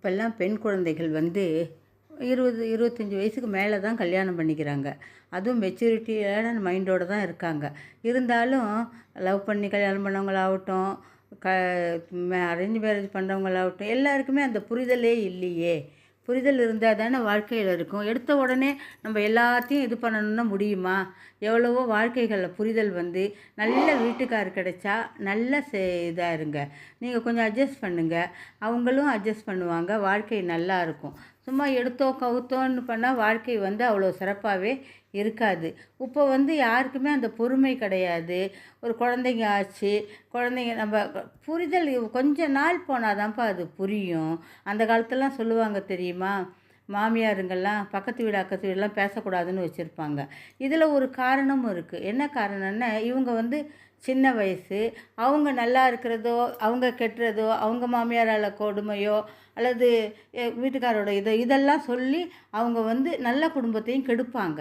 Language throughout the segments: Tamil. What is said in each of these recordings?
இப்போல்லாம் பெண் குழந்தைகள் வந்து இருபது இருபத்தஞ்சி வயசுக்கு மேலே தான் கல்யாணம் பண்ணிக்கிறாங்க. அதுவும் மெச்சூரிட்டியான மைண்டோடு தான் இருக்காங்க. இருந்தாலும் லவ் பண்ணி கல்யாணம் பண்ணவங்களாகட்டும் க அரேஞ்ச் மேரேஜ் பண்ணுறவங்களாகட்டும் எல்லாருக்குமே அந்த புரிதலே இல்லையே. புரிதல் இருந்தால் தானே வாழ்க்கையில் இருக்கும். எடுத்த உடனே நம்ம எல்லாத்தையும் இது பண்ணணும்னா முடியுமா? எவ்வளவோ வாழ்க்கைகளில் புரிதல் வந்து நல்ல வீட்டுக்கார் கிடைச்சா நல்ல சே இதாக இருங்க. நீங்கள் கொஞ்சம் அட்ஜஸ்ட் பண்ணுங்கள் அவங்களும் அட்ஜஸ்ட் பண்ணுவாங்க. வாழ்க்கை நல்லா இருக்கும். சும்மா எடுத்தோ கவுத்தோன்னு பண்ணால் வாழ்க்கை வந்து அவ்வளோ சிறப்பாகவே இருக்காது. இப்போ வந்து யாருக்குமே அந்த பொறுமை கிடையாது. ஒரு குழந்தைங்க ஆச்சு குழந்தைங்க நம்ம புரிதல் கொஞ்ச நாள் போனால் தான்ப்பா அது புரியும். அந்த காலத்துலலாம் சொல்லுவாங்க தெரியுமா? மாமியாருங்கள்லாம் பக்கத்து வீடு அக்கத்து வீடெலாம் பேசக்கூடாதுன்னு வச்சுருப்பாங்க. இதில் ஒரு காரணமும் இருக்குது என்ன காரணம்னா இவங்க வந்து சின்ன வயசு. அவங்க நல்லா இருக்கிறதோ அவங்க கெட்டுறதோ அவங்க மாமியாரால் கொடுமையோ அல்லது வீட்டுக்காரோட இதோ இதெல்லாம் சொல்லி அவங்க வந்து நல்ல குடும்பத்தையும் கெடுப்பாங்க.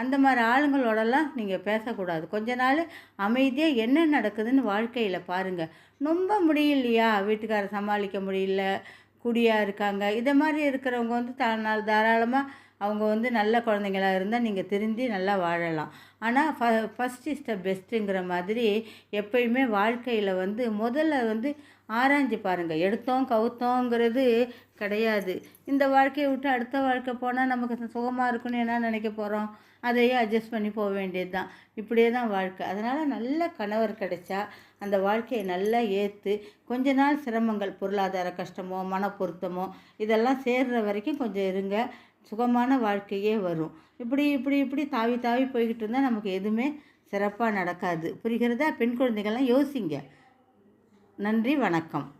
அந்த மாதிரி ஆளுங்களோடலாம் நீங்கள் பேசக்கூடாது. கொஞ்ச நாள் அமைதியாக என்ன நடக்குதுன்னு வாழ்க்கையில் பாருங்கள் ரொம்ப முடியலையா? வீட்டுக்காரர் சமாளிக்க முடியல. குடியாக இருக்காங்க. இதை மாதிரி இருக்கிறவங்க வந்து த நாள் தாராளமாக அவங்க வந்து நல்ல குழந்தைங்களாக இருந்தால் நீங்கள் திருந்தி நல்லா வாழலாம். ஆனால் ஃப ஃபஸ்ட் இஸ் த பெஸ்ட்டுங்கிற மாதிரி எப்பயுமே வாழ்க்கையில் வந்து முதல்ல வந்து ஆராய்ஞ்சு பாருங்கள் எடுத்தோம் கவுத்தோங்கிறது கிடையாது. இந்த வாழ்க்கையை விட்டு அடுத்த வாழ்க்கை போனால் நமக்கு சுகமாக இருக்குன்னு என்ன நினைக்க போகிறோம் அதையே அட்ஜஸ்ட் பண்ணி போக வேண்டியது தான் இப்படியே தான் வாழ்க்கை. அதனால் நல்ல கணவர் கிடைச்சா அந்த வாழ்க்கையை நல்லா ஏற்று கொஞ்ச நாள் சிரமங்கள் பொருளாதார கஷ்டமோ மன பொருத்தமோ இதெல்லாம் சேர்ற வரைக்கும் கொஞ்சம் இருங்க. சுகமான வாழ்க்கையே வரும். இப்படி இப்படி இப்படி தாவி தாவி போய்கிட்டு இருந்தால் நமக்கு எதுவுமே சிறப்பாக நடக்காது. புரிகிறதா? பெண் குழந்தைகள்லாம் யோசிங்க. நன்றி வணக்கம்.